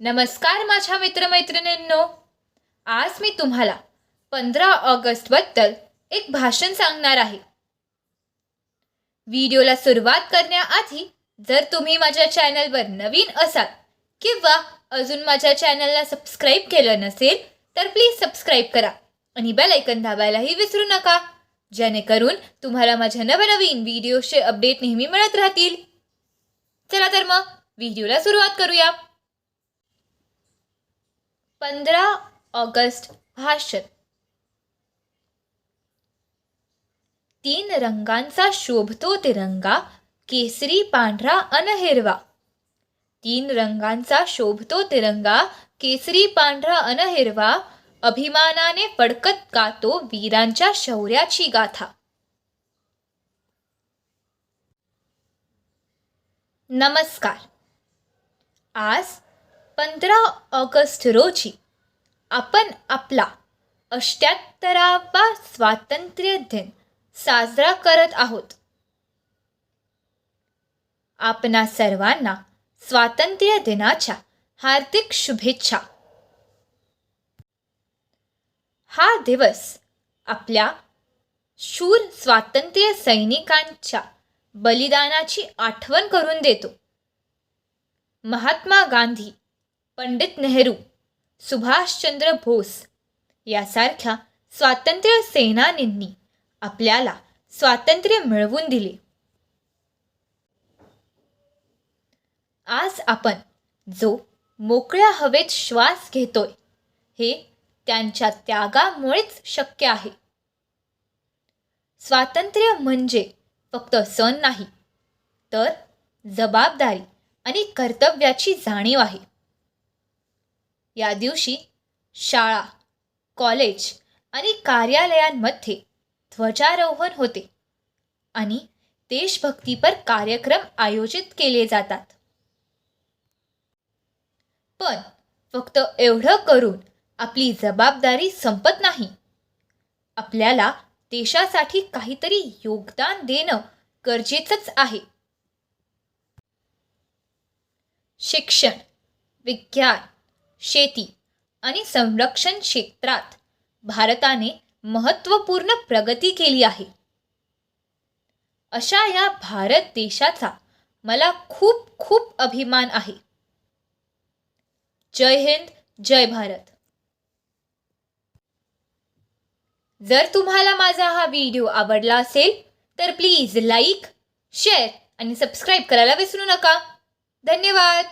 नमस्कार माझ्या मित्रमैत्रिणींनो. आज मी तुम्हाला पंधरा ऑगस्टबद्दल एक भाषण सांगणार आहे. व्हिडिओला सुरुवात करण्याआधी जर तुम्ही माझ्या चॅनलवर नवीन असाल किंवा अजून माझ्या चॅनलला सबस्क्राईब केलं नसेल तर प्लीज सबस्क्राईब करा आणि बेल ऐकन दाबायलाही विसरू नका जेणेकरून तुम्हाला माझ्या नवनवीन व्हिडिओचे अपडेट नेहमी मिळत राहतील. चला तर मग व्हिडिओला सुरुवात करूया. पंधरा ऑगस्ट भाषण. तीन रंगांचा शोभतो तिरंगा केसरी पांढरा अन हिरवा. तीन रंगांचा शोभतो तिरंगा केसरी पांढरा अन हिरवा. अभिमानाने फडकत गातो वीरांच्या शौर्याची गाथा. नमस्कार. आज पंधरा ऑगस्ट रोजी आपण आपला अष्ट्याहत्तरावा स्वातंत्र्य दिन साजरा करत आहोत. आपणा सर्वांना स्वातंत्र्य दिनाच्या हार्दिक शुभेच्छा. हा दिवस आपल्या शूर स्वातंत्र्य सैनिकांच्या बलिदानाची आठवण करून देतो. महात्मा गांधी पंडित नेहरू सुभाषचंद्र बोस यासारख्या स्वातंत्र्य सेनानींनी आपल्याला स्वातंत्र्य मिळवून दिले. आज आपण जो मोकळ्या हवेत श्वास घेतोय हे त्यांच्या त्यागामुळेच शक्य आहे. स्वातंत्र्य म्हणजे फक्त सण नाही तर जबाबदारी आणि कर्तव्याची जाणीव आहे. या दिवशी शाळा कॉलेज आणि कार्यालयांमध्ये ध्वजारोहण होते आणि देशभक्तीपर कार्यक्रम आयोजित केले जातात. पण फक्त एवढं करून आपली जबाबदारी संपत नाही. आपल्याला देशासाठी काहीतरी योगदान देणं गरजेचंच आहे. शिक्षण विज्ञान शेती आणि संरक्षण क्षेत्रात भारताने महत्त्वपूर्ण प्रगती केली आहे. अशा या भारत देशाचा मला खूप खूप अभिमान आहे. जय हिंद जय भारत. जर तुम्हाला माझा हा व्हिडिओ आवडला असेल तर प्लीज लाईक शेअर आणि सबस्क्राईब करायला विसरू नका. धन्यवाद.